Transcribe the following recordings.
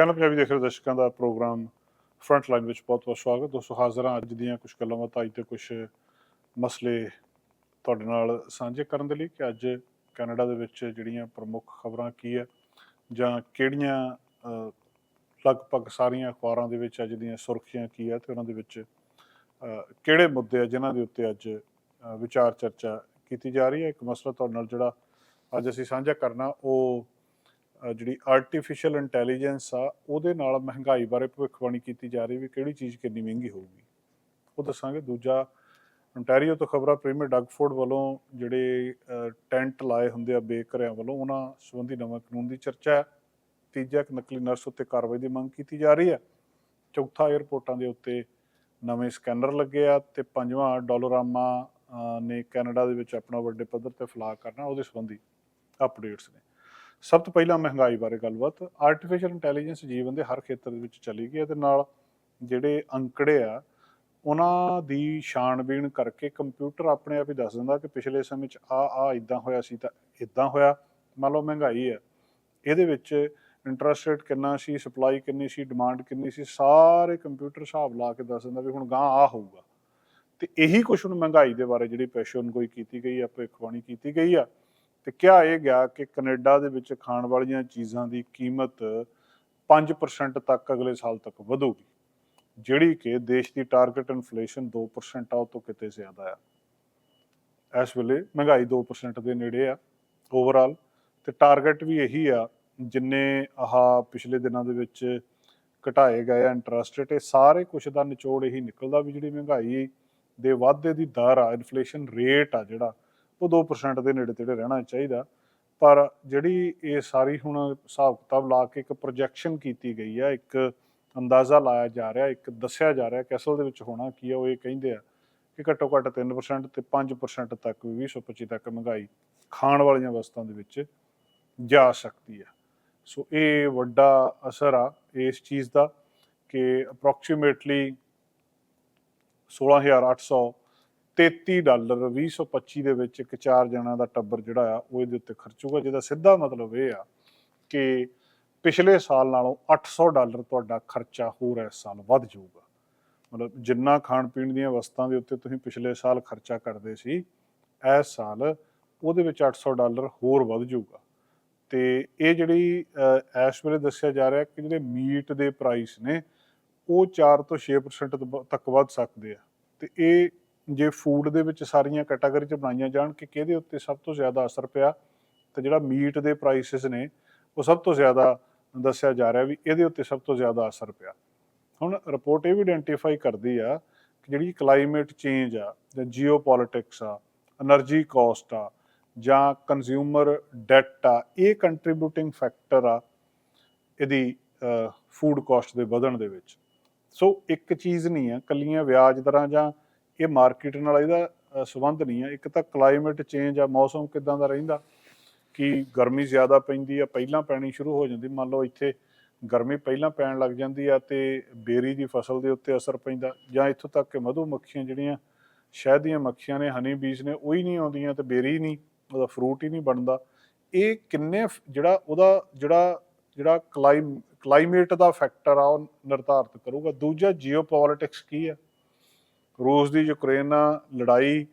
Channel Punjabi ਦੇਖ ਰਹੇ ਦਰਸ਼ਕਾਂ ਦਾ ਪ੍ਰੋਗਰਾਮ ਫਰੰਟ ਲਾਈਨ ਵਿੱਚ ਬਹੁਤ ਬਹੁਤ ਸਵਾਗਤ। ਦੋਸਤੋ ਹਾਜ਼ਰ ਹਾਂ ਅੱਜ ਦੀਆਂ ਕੁਝ ਗੱਲਾਂ ਬਾਤਾਂ ਅੱਜ ਤੇ ਕੁਝ ਮਸਲੇ ਤੁਹਾਡੇ ਨਾਲ ਸਾਂਝੇ ਕਰਨ ਦੇ ਲਈ ਕਿ ਅੱਜ ਕੈਨੇਡਾ ਦੇ ਵਿੱਚ ਜਿਹੜੀਆਂ ਪ੍ਰਮੁੱਖ ਖਬਰਾਂ ਕੀ ਹੈ ਜਾਂ ਕਿਹੜੀਆਂ ਲਗਭਗ ਸਾਰੀਆਂ ਅਖਬਾਰਾਂ ਦੇ ਵਿੱਚ ਅੱਜ ਦੀਆਂ ਸੁਰਖੀਆਂ ਕੀ ਹੈ ਤੇ ਉਹਨਾਂ ਦੇ ਵਿੱਚ ਅਹ, ਕਿਹੜੇ ਮੁੱਦੇ ਆ ਜਿਨ੍ਹਾਂ ਦੇ ਉੱਤੇ ਅੱਜ ਵਿਚਾਰ ਚਰਚਾ ਕੀਤੀ ਜਾ ਰਹੀ ਹੈ। ਇੱਕ ਮਸਲਾ ਤੁਹਾਡੇ ਨਾਲ ਜਿਹੜਾ ਅੱਜ ਅਸੀਂ ਸਾਂਝਾ ਕਰਨਾ ਉਹ ਜਿਹੜੀ ਆਰਟੀਫੀਸ਼ੀਅਲ ਇੰਟੈਲੀਜੈਂਸ ਆ, ਉਹਦੇ ਨਾਲ ਮਹਿੰਗਾਈ ਬਾਰੇ ਭਵਿੱਖਬਾਣੀ ਕੀਤੀ ਜਾ ਰਹੀ ਵੀ ਕਿਹੜੀ ਚੀਜ਼ ਕਿੰਨੀ ਮਹਿੰਗੀ ਹੋਊਗੀ। ਉਹ ਦੱਸਾਂਗੇ। ਦੂਜਾ, ontario ਤੋਂ ਖਬਰਾਂ ਪ੍ਰੀਮੀਅਰ ਡਗਫੋਰਡ ਵੱਲੋਂ ਜਿਹੜੇ ਟੈਂਟ ਲਾਏ ਹੁੰਦੇ ਆ ਬੇਕਰਿਆਂ ਵੱਲੋਂ, ਉਹਨਾਂ ਸੰਬੰਧੀ ਨਵਾਂ ਕਾਨੂੰਨ ਦੀ ਚਰਚਾ ਹੈ। ਤੀਜਾ, ਇੱਕ ਨਕਲੀ ਨਰਸ ਉੱਤੇ ਕਾਰਵਾਈ ਦੀ ਮੰਗ ਕੀਤੀ ਜਾ ਰਹੀ ਹੈ। ਚੌਥਾ 에ਅਰਪੋਰਟਾਂ ਦੇ ਉੱਤੇ ਨਵੇਂ ਸਕੈਨਰ ਲੱਗੇ ਆ ਤੇ ਪੰਜਵਾਂ, ਡਾਲਰਾਮਾ ਨੇ ਕੈਨੇਡਾ ਦੇ ਵਿੱਚ ਆਪਣਾ ਵੱਡੇ ਪੱਧਰ ਤੇ ਫਲਾ ਕਰਨਾ, ਉਹਦੇ ਸੰਬੰਧੀ ਅਪਡੇਟਸ ਨੇ। ਸਭ ਤੋਂ ਪਹਿਲਾਂ ਮਹਿੰਗਾਈ ਬਾਰੇ ਗੱਲਬਾਤ। ਆਰਟੀਫੀਸ਼ੀਅਲ ਇੰਟੈਲੀਜੈਂਸ ਜੀਵਨ ਦੇ ਹਰ ਖੇਤਰ ਦੇ ਵਿੱਚ ਚਲੀ ਗਈ ਹੈ ਤੇ ਨਾਲ ਜਿਹੜੇ ਅੰਕੜੇ ਆ, ਉਹਨਾਂ ਦੀ ਛਾਣਬੀਣ ਕਰਕੇ ਕੰਪਿਊਟਰ ਆਪਣੇ ਆਪ ਹੀ ਦੱਸ ਦਿੰਦਾ ਕਿ ਪਿਛਲੇ ਸਮੇਂ 'ਚ ਆ ਆ ਇਦਾਂ ਹੋਇਆ ਸੀ ਤਾਂ ਇਦਾਂ ਹੋਇਆ। ਮੰਨ ਲਓ ਮਹਿੰਗਾਈ ਹੈ। ਇਹਦੇ ਵਿੱਚ ਇੰਟਰਸਟ ਰੇਟ ਕਿੰਨਾ ਸੀ ਸਪਲਾਈ ਕਿੰਨੀ ਸੀ ਡਿਮਾਂਡ ਕਿੰਨੀ ਸੀ, ਸਾਰੇ ਕੰਪਿਊਟਰ ਹਿਸਾਬ ਲਾ ਕੇ ਦੱਸ ਦਿੰਦਾ ਵੀ ਹੁਣ ਗਾਂ ਆ ਹੋਊਗਾ। ਤੇ ਇਹੀ ਕੁਛ ਹੁਣ ਮਹਿੰਗਾਈ ਦੇ ਬਾਰੇ ਜਿਹੜੀ ਪੈਸ਼ਨ ਕੋਈ ਕੀਤੀ ਗਈ ਆ, ਭਵਿੱਖਬਾਣੀ ਕੀਤੀ ਗਈ ਆ ਤੇ ਕਿਹਾ ਇਹ ਗਿਆ ਕਿ ਕੈਨੇਡਾ ਦੇ ਵਿੱਚ ਖਾਣ ਵਾਲੀਆਂ ਚੀਜ਼ਾਂ ਦੀ ਕੀਮਤ 5% ਤੱਕ ਅਗਲੇ ਸਾਲ ਤੱਕ ਵਧੂਗੀ, ਜਿਹੜੀ ਕਿ ਦੇਸ਼ ਦੀ ਟਾਰਗੇਟ ਇਨਫਲੇਸ਼ਨ 2% ਆ, ਉਹ ਤੋਂ ਕਿਤੇ ਜ਼ਿਆਦਾ ਆ। ਇਸ ਵੇਲੇ ਮਹਿੰਗਾਈ 2% ਦੇ ਨੇੜੇ ਆ ਓਵਰਆਲ ਤੇ ਟਾਰਗੇਟ ਵੀ ਇਹੀ ਆ, ਜਿੰਨੇ ਆਹ ਪਿਛਲੇ ਦਿਨਾਂ ਦੇ ਵਿੱਚ ਘਟਾਏ ਗਏ ਆ ਇੰਟਰਸਟ ਰੇਟ ਇਹ ਸਾਰੇ ਕੁਛ ਦਾ ਨਿਚੋੜ ਇਹੀ ਨਿਕਲਦਾ ਵੀ ਜਿਹੜੀ ਮਹਿੰਗਾਈ ਦੇ ਵਾਧੇ ਦੀ ਦਰ ਆ ਇਨਫਲੇਸ਼ਨ ਰੇਟ ਆ ਜਿਹੜਾ ਉਹ 2% ਦੇ ਨੇੜੇ ਤੇੜੇ ਰਹਿਣਾ ਚਾਹੀਦਾ। ਪਰ ਜਿਹੜੀ ਇਹ ਸਾਰੀ ਹੁਣ ਹਿਸਾਬ ਕਿਤਾਬ ਲਾ ਕੇ ਇੱਕ ਪ੍ਰੋਜੈਕਸ਼ਨ ਕੀਤੀ ਗਈ ਆ, ਇੱਕ ਅੰਦਾਜ਼ਾ ਲਾਇਆ ਜਾ ਰਿਹਾ, ਇੱਕ ਦੱਸਿਆ ਜਾ ਰਿਹਾ ਕਿ ਅਸਲ ਦੇ ਵਿੱਚ ਹੋਣਾ ਕੀ ਆ, ਉਹ ਇਹ ਕਹਿੰਦੇ ਆ ਕਿ ਘੱਟੋ ਘੱਟ 3% ਤੇ 5% ਤੱਕ ਵੀ 2025 ਤੱਕ ਮਹਿੰਗਾਈ ਖਾਣ ਵਾਲੀਆਂ ਵਸਤਾਂ ਦੇ ਵਿੱਚ ਜਾ ਸਕਦੀ ਹੈ ਸੋ ਇਹ ਵੱਡਾ ਅਸਰ ਆ ਇਸ ਚੀਜ਼ ਦਾ ਕਿ ਅਪਰੋਕਸੀਮੇਟਲੀ 16833 ਡਾਲਰ 2025 ਦੇ ਵਿੱਚ ਇੱਕ ਚਾਰ ਜਣਾਂ ਦਾ ਟੱਬਰ ਜਿਹੜਾ ਆ ਉਹ ਇਹਦੇ ਉੱਤੇ ਖਰਚੂਗਾ ਜਿਹਦਾ ਸਿੱਧਾ ਮਤਲਬ ਇਹ ਆ ਕਿ ਪਿਛਲੇ ਸਾਲ ਨਾਲੋਂ 800 ਡਾਲਰ ਤੁਹਾਡਾ ਖਰਚਾ ਹੋਰ ਇਸ ਸਾਲ ਵੱਧ ਜਾਊਗਾ। ਮਤਲਬ ਜਿੰਨਾ ਖਾਣ ਪੀਣ ਦੀਆਂ ਵਸਤਾਂ ਦੇ ਉੱਤੇ ਤੁਸੀਂ ਪਿਛਲੇ ਸਾਲ ਖਰਚਾ ਕਰਦੇ ਸੀ ਇਸ ਸਾਲ ਉਹਦੇ ਵਿੱਚ 800 ਡਾਲਰ ਹੋਰ ਵੱਧ ਜਾਊਗਾ। ਤੇ ਇਹ ਜਿਹੜੀ ਅਹ, ਇਸ ਵੇਲੇ ਦੱਸਿਆ ਜਾ ਰਿਹਾ ਕਿ ਜਿਹੜੇ ਮੀਟ ਦੇ ਪ੍ਰਾਈਸ ਨੇ ਉਹ 4 ਤੋਂ 6% ਤੱਕ ਵੱਧ ਸਕਦੇ ਆ। ਤੇ ਇਹ ਜੇ ਫੂਡ ਦੇ ਵਿੱਚ ਸਾਰੀਆਂ ਕੈਟਾਗਰੀ ਚ ਬਣਾਈਆਂ ਜਾਣ ਕਿ ਕਿਹਦੇ ਉੱਤੇ ਸਭ ਤੋਂ ਜ਼ਿਆਦਾ ਅਸਰ ਪਿਆ ਤੇ ਜਿਹੜਾ ਮੀਟ ਦੇ ਪ੍ਰਾਈਸਸ ਨੇ, ਉਹ ਸਭ ਤੋਂ ਜ਼ਿਆਦਾ ਦੱਸਿਆ ਜਾ ਰਿਹਾ ਵੀ ਇਹਦੇ ਉੱਤੇ ਸਭ ਤੋਂ ਜ਼ਿਆਦਾ ਅਸਰ ਪਿਆ। ਹੁਣ ਰਿਪੋਰਟ ਇਹ ਵੀ ਆਇਡੈਂਟੀਫਾਈ ਕਰਦੀ ਆ ਕਿ ਜਿਹੜੀ ਕਲਾਈਮੇਟ ਚੇਂਜ ਆ, ਜਾਂ ਜੀਓਪੋਲਿਟਿਕਸ ਆ એનર્ਜੀ ਕਾਸਟ ਆ, ਜਾਂ ਕੰਜ਼ਿਊਮਰ ਡੈਟ ਆ, ਇਹ ਕੰਟਰੀਬਿਊਟਿੰਗ ਫੈਕਟਰ ਆ ਇਹਦੀ ਫੂਡ ਕਾਸਟ ਦੇ ਵਧਣ ਦੇ ਵਿੱਚ। ਸੋ ਇੱਕ ਚੀਜ਼ ਨਹੀਂ ਆ ਕੱਲੀਆਂ ਵਿਆਜ ਦਰਾਂ ਜਾਂ ਇਹ ਮਾਰਕੀਟ ਨਾਲ ਇਹਦਾ ਅ, ਸੰਬੰਧ ਨਹੀਂ ਆ। ਇੱਕ ਤਾਂ ਕਲਾਈਮੇਟ ਚੇਂਜ ਆ ਮੌਸਮ ਕਿਦਾਂ ਦਾ ਰਹਿੰਦਾ ਕਿ ਗਰਮੀ ਜ਼ਿਆਦਾ ਪੈਂਦੀ ਆ ਪਹਿਲਾਂ ਪੈਣੀ ਸ਼ੁਰੂ ਹੋ ਜਾਂਦੀ। ਮੰਨ ਲਓ ਇੱਥੇ ਗਰਮੀ ਪਹਿਲਾਂ ਪੈਣ ਲੱਗ ਜਾਂਦੀ ਆ ਤੇ ਬੇਰੀ ਦੀ ਫਸਲ ਦੇ ਉੱਤੇ ਅਸਰ ਪੈਂਦਾ ਜਾਂ ਇੱਥੋਂ ਤੱਕ ਕਿ ਮਧੂ ਮੱਖੀਆਂ ਜਿਹੜੀਆਂ ਸ਼ਹਿਦ ਦੀਆਂ ਮੱਖੀਆਂ ਨੇ ਹਨੀ ਬੀਜ਼ ਨੇ ਉਹ ਹੀ ਨਹੀਂ ਆਉਂਦੀਆਂ ਤੇ ਬੇਰੀ ਨਹੀਂ ਉਹਦਾ ਫਰੂਟ ਹੀ ਨਹੀਂ ਬਣਦਾ। ਇਹ ਕਿੰਨੇ ਜਿਹੜਾ ਉਹਦਾ ਜਿਹੜਾ ਜਿਹੜਾ ਕਲਾਈਮ ਕਲਾਈਮੇਟ ਦਾ ਫੈਕਟਰ ਆ ਉਹ ਨਿਰਧਾਰਿਤ ਕਰੂਗਾ। ਦੂਜਾ ਜੀਓਪੋਲਿਟਿਕਸ ਕੀ ਆ? ਰੂਸ ਦੀ ਯੂਕਰੇਨ ਨਾਲ ਲੜਾਈ,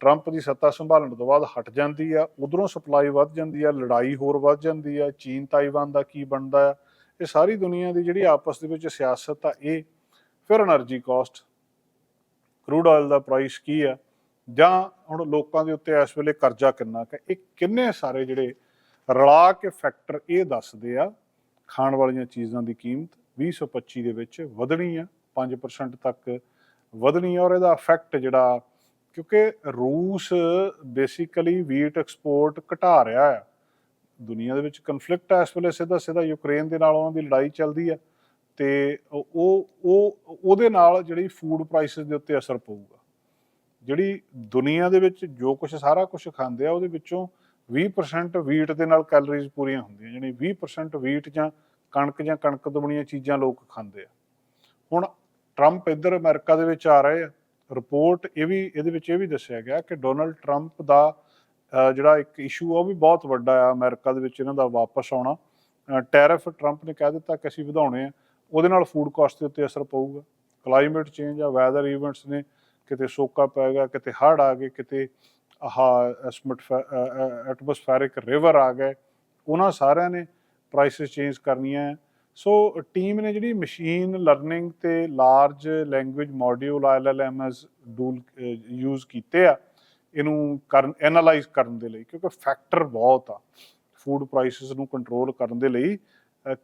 ਟਰੰਪ ਦੀ ਸੱਤਾ ਸੰਭਾਲਣ ਤੋਂ ਬਾਅਦ ਹਟ ਜਾਂਦੀ ਆ, ਉਧਰੋਂ ਸਪਲਾਈ ਵੱਧ ਜਾਂਦੀ ਆ, ਲੜਾਈ ਹੋਰ ਵੱਧ ਜਾਂਦੀ ਆ, ਚੀਨ, ਤਾਈਵਾਨ ਦਾ ਕੀ ਬਣਦਾ ਆ, ਇਹ ਸਾਰੀ ਦੁਨੀਆ ਦੀ ਜਿਹੜੀ ਆਪਸ ਦੇ ਵਿੱਚ ਸਿਆਸਤ ਆ, ਇਹ ਫਿਰ એનર્ਜੀ ਕਾਸਟ ਕਰੂਡ ਆਇਲ ਦਾ ਪ੍ਰਾਈਸ ਕੀ ਆ, ਜਾਂ ਹੁਣ ਲੋਕਾਂ ਦੇ ਉੱਤੇ ਇਸ ਵੇਲੇ ਕਰਜ਼ਾ ਕਿੰਨਾ ਹੈ ਇਹ ਕਿੰਨੇ ਸਾਰੇ ਜਿਹੜੇ ਰਲਾ ਕੇ ਫੈਕਟਰ ਇਹ ਦੱਸਦੇ ਆ, ਖਾਣ ਵਾਲੀਆਂ ਚੀਜ਼ਾਂ ਦੀ ਕੀਮਤ 2025 ਦੇ ਵਿੱਚ ਵਧਣੀ ਆ 5% ਤੱਕ ਵਧਣੀ ਔਰ ਇਹਦਾ ਇਫੈਕਟ ਜਿਹੜਾ, ਕਿਉਂਕਿ ਰੂਸ ਬੇਸਿਕਲੀ ਵੀਟ ਐਕਸਪੋਰਟ ਘਟਾ ਰਿਹਾ ਆ ਦੁਨੀਆ ਦੇ ਵਿੱਚ ਕਨਫਲਿਕਟ ਹੈ ਇਸ ਵੇਲੇ ਸਿੱਧਾ ਸਿੱਧਾ, ਯੂਕਰੇਨ ਦੇ ਨਾਲ ਉਹਨਾਂ ਦੀ ਲੜਾਈ ਚੱਲਦੀ ਆ ਤੇ ਉਹ, ਉਹ- ਉਹਦੇ ਨਾਲ ਜਿਹੜੀ ਫੂਡ ਪ੍ਰਾਈਸਸ ਦੇ ਉੱਤੇ ਅਸਰ ਪਊਗਾ। ਜਿਹੜੀ ਦੁਨੀਆ ਦੇ ਵਿੱਚ ਜੋ ਕੁਝ ਸਾਰਾ ਕੁਝ ਖਾਂਦੇ ਆ, ਉਹਦੇ ਵਿੱਚੋਂ 20% ਵੀਟ ਦੇ ਨਾਲ ਕੈਲਰੀਜ਼ ਪੂਰੀਆਂ ਹੁੰਦੀਆਂ। ਯਾਨੀ 20% ਵੀਟ ਜਾਂ ਕਣਕ ਜਾਂ ਕਣਕ ਤੋਂ ਬਣੀਆਂ ਚੀਜ਼ਾਂ ਲੋਕ ਖਾਂਦੇ ਆ। ਹੁਣ ਟਰੰਪ ਇੱਧਰ ਅਮਰੀਕਾ ਦੇ ਵਿੱਚ ਆ ਰਹੇ ਆ। ਰਿਪੋਰਟ ਇਹ ਵੀ, ਇਹਦੇ ਵਿੱਚ ਇਹ ਵੀ ਦੱਸਿਆ ਗਿਆ ਕਿ ਡੋਨਲਡ ਟਰੰਪ ਦਾ ਜਿਹੜਾ ਇੱਕ ਇਸ਼ੂ ਆ, ਉਹ ਵੀ ਬਹੁਤ ਵੱਡਾ ਆ ਅਮਰੀਕਾ ਦੇ ਵਿੱਚ ਇਹਨਾਂ ਦਾ ਵਾਪਸ ਆਉਣਾ। ਟੈਰਿਫ ਟਰੰਪ ਨੇ ਕਹਿ ਦਿੱਤਾ ਕਿ ਅਸੀਂ ਵਧਾਉਣੇ ਆ। ਉਹਦੇ ਨਾਲ ਫੂਡ ਕਾਸਟ ਦੇ ਉੱਤੇ ਅਸਰ ਪਊਗਾ। ਕਲਾਈਮੇਟ ਚੇਂਜ ਆ ਵੈਦਰ ਇਵੈਂਟਸ ਨੇ, ਕਿਤੇ ਸੋਕਾ ਪੈ ਗਿਆ, ਕਿਤੇ ਹੜ੍ਹ ਆ ਗਏ, ਕਿਤੇ ਆਹ ਐਟਮੋਸਫੈਰਿਕ ਰਿਵਰ ਆ ਗਏ। ਉਹਨਾਂ ਸਾਰਿਆਂ ਨੇ ਪ੍ਰਾਈਸਿਸ ਚੇਂਜ ਕਰਨੀਆਂ ਸੋ ਟੀਮ ਨੇ ਜਿਹੜੀ ਮਸ਼ੀਨ ਲਰਨਿੰਗ ਤੇ large language module LLMs tool use ਕੀਤੇ ਆ, ਇਹਨੂੰ ਕਰਨ ਐਨਾਲਾਈਜ਼ ਕਰਨ ਦੇ ਲਈ, ਕਿਉਂਕਿ ਫੈਕਟਰ ਬਹੁਤ ਆ। ਫੂਡ ਪ੍ਰਾਈਸਿਸ ਨੂੰ ਕੰਟਰੋਲ ਕਰਨ ਦੇ ਲਈ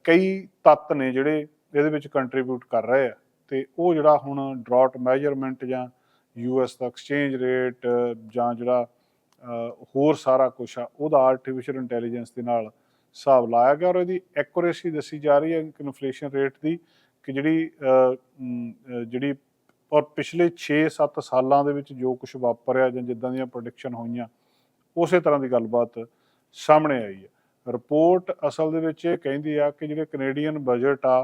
ਕਈ ਤੱਤ ਨੇ ਜਿਹੜੇ ਇਹਦੇ ਵਿੱਚ ਕੰਟਰੀਬਿਊਟ ਕਰ ਰਹੇ ਆ। ਤੇ ਉਹ ਜਿਹੜਾ ਹੁਣ ਡਰਾਟ ਮੈਜਰਮੈਂਟ ਜਾਂ ਯੂਐਸ ਦਾ ਐਕਸਚੇਂਜ ਰੇਟ ਜਾਂ ਜਿਹੜਾ ਹੋਰ ਸਾਰਾ ਕੁਝ ਆ, ਉਹਦਾ ਆਰਟੀਫੀਸ਼ੀਅਲ ਇੰਟੈਲੀਜੈਂਸ ਦੇ ਨਾਲ ਹਿਸਾਬ ਲਾਇਆ ਗਿਆ ਔਰ ਇਹਦੀ ਐਕੂਰੇਸੀ ਦੱਸੀ ਜਾ ਰਹੀ ਹੈ ਇਨਫਲੇਸ਼ਨ ਰੇਟ ਦੀ ਕਿ ਜਿਹੜੀ ਜਿਹੜੀ ਔਰ ਪਿਛਲੇ 6-7 ਸਾਲਾਂ ਦੇ ਵਿੱਚ ਜੋ ਕੁਝ ਵਾਪਰਿਆ ਜਾਂ ਜਿੱਦਾਂ ਦੀਆਂ ਪ੍ਰੈਡਿਕਸ਼ਨ ਹੋਈਆਂ, ਉਸੇ ਤਰ੍ਹਾਂ ਦੀ ਗੱਲਬਾਤ ਸਾਹਮਣੇ ਆਈ ਹੈ। ਰਿਪੋਰਟ ਅਸਲ ਦੇ ਵਿੱਚ ਇਹ ਕਹਿੰਦੀ ਆ ਕਿ ਜਿਹੜੇ ਕੈਨੇਡੀਅਨ ਬਜਟ ਆ,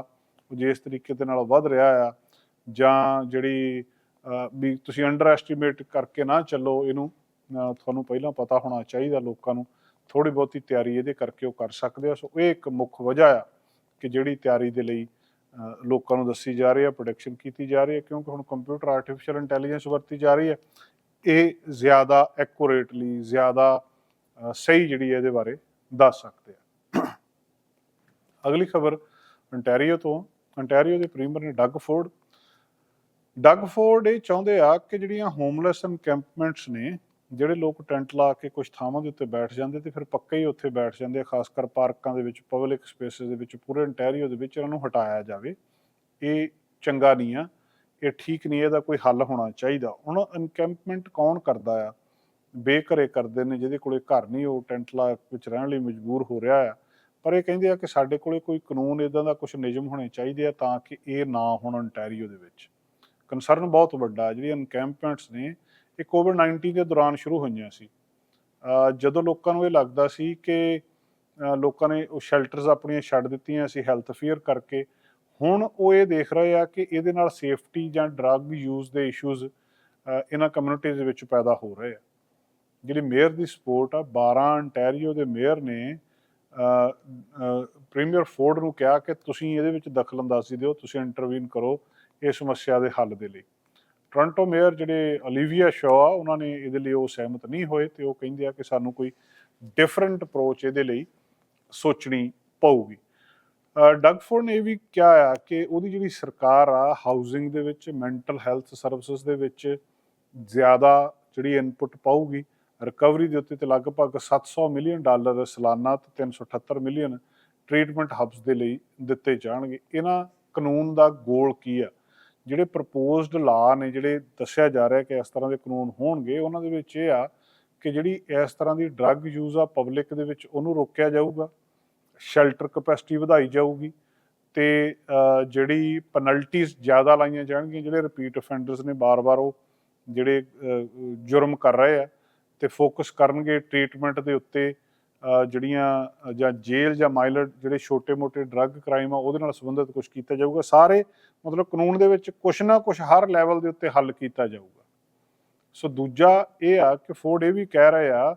ਉਹ ਜਿਸ ਤਰੀਕੇ ਦੇ ਨਾਲ ਵੱਧ ਰਿਹਾ ਆ, ਜਾਂ ਜਿਹੜੀ ਵੀ ਤੁਸੀਂ ਅੰਡਰ ਐਸਟੀਮੇਟ ਕਰਕੇ ਨਾ ਚੱਲੋ, ਇਹਨੂੰ ਤੁਹਾਨੂੰ ਪਹਿਲਾਂ ਪਤਾ ਹੋਣਾ ਚਾਹੀਦਾ ਲੋਕਾਂ ਨੂੰ ਥੋੜੀ ਬਹੁਤੀ ਤਿਆਰੀ ਇਹਦੇ ਕਰਕੇ ਉਹ ਕਰ ਸਕਦੇ ਆ। ਸੋ ਇਹ ਇੱਕ ਮੁੱਖ ਵਜ੍ਹਾ ਆ ਕਿ ਜਿਹੜੀ ਤਿਆਰੀ ਦੇ ਲਈ ਲੋਕਾਂ ਨੂੰ ਦੱਸੀ ਜਾ ਰਹੀ ਹੈ ਪ੍ਰੋਡਕਸ਼ਨ ਕੀਤੀ ਜਾ ਰਹੀ ਹੈ ਕਿਉਂਕਿ ਹੁਣ ਕੰਪਿਊਟਰ ਆਰਟੀਫੀਸ਼ੀਅਲ ਇੰਟੈਲੀਜੈਂਸ ਵਰਤੀ ਜਾ ਰਹੀ ਹੈ ਇਹ ਜ਼ਿਆਦਾ ਐਕੂਰੇਟਲੀ ਜ਼ਿਆਦਾ ਸਹੀ ਜਿਹੜੀ ਹੈ ਇਹਦੇ ਬਾਰੇ ਦੱਸ ਸਕਦੇ ਆ। ਅਗਲੀ ਖਬਰ ਅੰਟੈਰੀਓ ਤੋਂ। ਅੰਟੈਰੀਓ ਦੇ ਪ੍ਰੀਮੀਅਰ ਨੇ ਡੱਗ ਫੋਰਡ ਡੱਗ ਫੋਰਡ ਇਹ ਚਾਹੁੰਦੇ ਆ ਕਿ ਜਿਹੜੀਆਂ ਹੋਮਲੈਸ ਐਨਕੈਂਪਮੈਂਟਸ ਨੇ ਜਿਹੜੇ ਲੋਕ ਟੈਂਟ ਲਾ ਕੇ ਕੁਝ ਥਾਵਾਂ ਦੇ ਉੱਤੇ ਬੈਠ ਜਾਂਦੇ ਤੇ ਫਿਰ ਪੱਕੇ ਹੀ ਉੱਥੇ ਬੈਠ ਜਾਂਦੇ ਆ, ਖਾਸ ਕਰ ਪਾਰਕਾਂ ਦੇ ਵਿੱਚ ਪਬਲਿਕ ਸਪੇਸਿਸ ਦੇ ਵਿੱਚ, ਪੂਰੇ ਇੰਟੈਰੀਓ ਦੇ ਵਿੱਚ ਇਹਨਾਂ ਨੂੰ ਹਟਾਇਆ ਜਾਵੇ। ਇਹ ਚੰਗਾ ਨਹੀਂ ਆ, ਇਹ ਠੀਕ ਨਹੀਂ, ਇਹਦਾ ਕੋਈ ਹੱਲ ਹੋਣਾ ਚਾਹੀਦਾ। ਹੁਣ ਇਨਕੈਂਪਮੈਂਟ ਕੌਣ ਕਰਦਾ ਆ? ਬੇਘਰੇ ਕਰਦੇ ਨੇ, ਜਿਹਦੇ ਕੋਲੇ ਘਰ ਨਹੀਂ, ਉਹ ਟੈਂਟ ਲਾ ਵਿੱਚ ਰਹਿਣ ਲਈ ਮਜਬੂਰ ਹੋ ਰਿਹਾ ਆ। ਪਰ ਇਹ ਕਹਿੰਦੇ ਆ ਕਿ ਸਾਡੇ ਕੋਲੇ ਕੋਈ ਕਾਨੂੰਨ ਇਦਾਂ ਦਾ ਕੁਝ ਨਿਯਮ ਹੋਣੇ ਚਾਹੀਦੇ ਆ ਤਾਂ ਕਿ ਇਹ ਨਾ ਹੋਣ ontario ਦੇ ਵਿੱਚ। ਕਨਸਰਨ ਬਹੁਤ ਵੱਡਾ ਜਿਹੜੀਆਂ ਇਨਕੈਂਪਮੈਂਟਸ ਨੇ ਇਹ ਕੋਵਿਡ-19 ਦੇ ਦੌਰਾਨ ਸ਼ੁਰੂ ਹੋਈਆਂ ਸੀ। ਜਦੋਂ ਲੋਕਾਂ ਨੂੰ ਇਹ ਲੱਗਦਾ ਸੀ ਕਿ ਲੋਕਾਂ ਨੇ ਉਹ ਸ਼ੈਲਟਰਸ ਆਪਣੀਆਂ ਛੱਡ ਦਿੱਤੀਆਂ ਸੀ ਹੈਲਥ ਫੇਅਰ ਕਰਕੇ, ਹੁਣ ਉਹ ਇਹ ਦੇਖ ਰਹੇ ਆ ਕਿ ਇਹਦੇ ਨਾਲ ਸੇਫਟੀ ਜਾਂ ਡਰੱਗ ਯੂਜ਼ ਦੇ ਇਸ਼ੂਜ਼ ਇਹਨਾਂ ਕਮਿਊਨਿਟੀਜ਼ ਦੇ ਵਿੱਚ ਪੈਦਾ ਹੋ ਰਹੇ ਆ। ਜਿਹੜੀ ਮੇਅਰ ਦੀ ਸਪੋਰਟ ਆ 12 ਅੰਟੈਰੀਓ ਦੇ ਮੇਅਰ ਨੇ ਪ੍ਰੀਮੀਅਰ ਫੋਰਡ ਨੂੰ ਕਿਹਾ ਕਿ ਤੁਸੀਂ ਇਹਦੇ ਵਿੱਚ ਦਖਲ ਅੰਦਾਜ਼ੀ ਦਿਓ, ਤੁਸੀਂ ਇੰਟਰਵੀਨ ਕਰੋ ਇਸ ਸਮੱਸਿਆ ਦੇ ਹੱਲ ਦੇ ਲਈ। ਟੋਰਾਂਟੋ ਮੇਅਰ ਜਿਹੜੇ ਅਲੀਵੀਆ ਸ਼ੋ ਆ, ਉਹਨਾਂ ਨੇ ਇਹਦੇ ਲਈ ਉਹ ਸਹਿਮਤ ਨਹੀਂ ਹੋਏ ਤੇ ਉਹ ਕਹਿੰਦੇ ਆ ਕਿ ਸਾਨੂੰ ਕੋਈ ਡਿਫਰੈਂਟ ਅਪਰੋਚ ਇਹਦੇ ਲਈ ਸੋਚਣੀ ਪਊਗੀ। ਅਹ ਨੇ ਇਹ ਵੀ ਕਿਹਾ ਆ ਕਿ ਉਹਦੀ ਜਿਹੜੀ ਸਰਕਾਰ ਆ ਹਾਊਸਿੰਗ ਦੇ ਵਿੱਚ ਮੈਂਟਲ ਹੈਲਥ ਸਰਵਿਸਿਜ਼ ਦੇ ਵਿੱਚ ਜ਼ਿਆਦਾ ਜਿਹੜੀ ਇਨਪੁਟ ਪਾਊਗੀ ਰਿਕਵਰੀ ਦੇ ਉੱਤੇ ਤੇ ਲਗਭਗ 700 ਮਿਲੀਅਨ ਡਾਲਰ ਸਾਲਾਨਾ ਤੇ 378 ਮਿਲੀਅਨ ਟ੍ਰੀਟਮੈਂਟ ਹਬਸ ਦੇ ਲਈ ਦਿੱਤੇ ਜਾਣਗੇ। ਇਹਨਾਂ ਕਾਨੂੰਨ ਦਾ ਗੋਲ ਕੀ ਆ? ਜਿਹੜੇ ਪ੍ਰਪੋਜ਼ਡ ਲਾ ਨੇ, ਜਿਹੜੇ ਦੱਸਿਆ ਜਾ ਰਿਹਾ ਕਿ ਇਸ ਤਰ੍ਹਾਂ ਦੇ ਕਾਨੂੰਨ ਹੋਣਗੇ, ਉਹਨਾਂ ਦੇ ਵਿੱਚ ਇਹ ਆ ਕਿ ਜਿਹੜੀ ਇਸ ਤਰ੍ਹਾਂ ਦੀ ਡਰੱਗ ਯੂਜ਼ ਆ ਪਬਲਿਕ ਦੇ ਵਿੱਚ ਉਹਨੂੰ ਰੋਕਿਆ ਜਾਊਗਾ ਸ਼ੈਲਟਰ ਕਪੈਸਿਟੀ ਵਧਾਈ ਜਾਊਗੀ ਤੇ ਜਿਹੜੀ ਪੈਨਲਟੀਆਂ ਜ਼ਿਆਦਾ ਲਾਈਆਂ ਜਾਣਗੀਆਂ, ਜਿਹੜੇ ਰਿਪੀਟ ਅਫੈਂਡਰਸ ਨੇ ਬਾਰ-ਬਾਰ ਉਹ ਜਿਹੜੇ ਜੁਰਮ ਕਰ ਰਹੇ ਆ ਤੇ ਫੋਕਸ ਕਰਨਗੇ ਟ੍ਰੀਟਮੈਂਟ ਦੇ ਉੱਤੇ ਜਿਹੜੀਆਂ ਜਾਂ ਜੇਲ੍ਹ ਜਾਂ ਮਾਈਲਰ ਜਿਹੜੇ ਛੋਟੇ-ਮੋਟੇ ਡਰੱਗ ਕ੍ਰਾਈਮ ਆ, ਉਹਦੇ ਨਾਲ ਸੰਬੰਧਿਤ ਕੁਝ ਕੀਤਾ ਜਾਊਗਾ। ਸਾਰੇ ਮਤਲਬ ਕਾਨੂੰਨ ਦੇ ਵਿੱਚ ਕੁਝ ਨਾ ਕੁਝ ਹਰ ਲੈਵਲ ਦੇ ਉੱਤੇ ਹੱਲ ਕੀਤਾ ਜਾਊਗਾ। ਸੋ ਦੂਜਾ ਇਹ ਆ ਕਿ ਫੋਰਡ ਇਹ ਵੀ ਕਹਿ ਰਹੇ ਆ